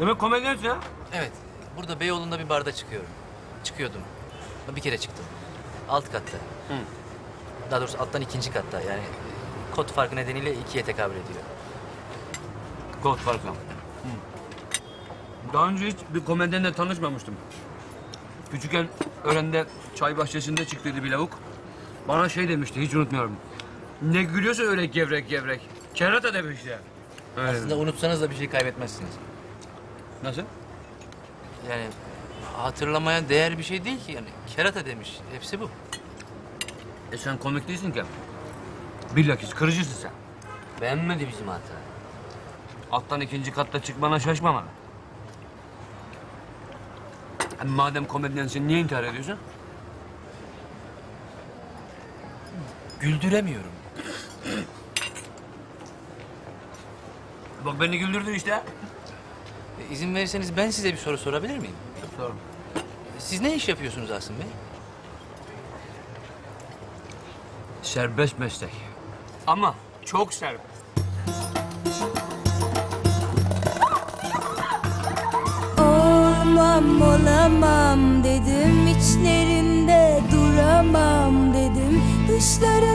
Demek komedyensin ha? Evet. Burada Beyoğlu'nda bir barda çıkıyorum. Çıkıyordum. Bir kere çıktım. Alt katta. Daha doğrusu alttan ikinci katta. Yani kod farkı nedeniyle ikiye tekabül ediyor. Kod farkı. Daha önce hiç bir komedyenle tanışmamıştım. Küçükken öğrende çay bahçesinde çıktıydı bir lavuk. Bana şey demişti, hiç unutmuyorum. Ne gülüyorsa öyle gevrek gevrek. Kerata demişti. Öyle. Aslında unutsanız da bir şey kaybetmezsiniz. Nasıl? Yani hatırlamaya değer bir şey değil ki yani. Kerata demiş. Hepsi bu. E sen komik değilsin ki. Bilakis kırıcısın sen. Beğenmedi bizim hata. Alttan ikinci katta çıkmana şaşmamalı. Hem madem komedyensin niye intihar ediyorsun? Güldüremiyorum. Bak beni güldürdün işte. İzin verirseniz ben size bir soru sorabilir miyim? Sor. Siz ne iş yapıyorsunuz Asım Bey? Serbest meslek. Ama çok serbest. Olmam olamam dedim içlerinde duramam dedim dışlara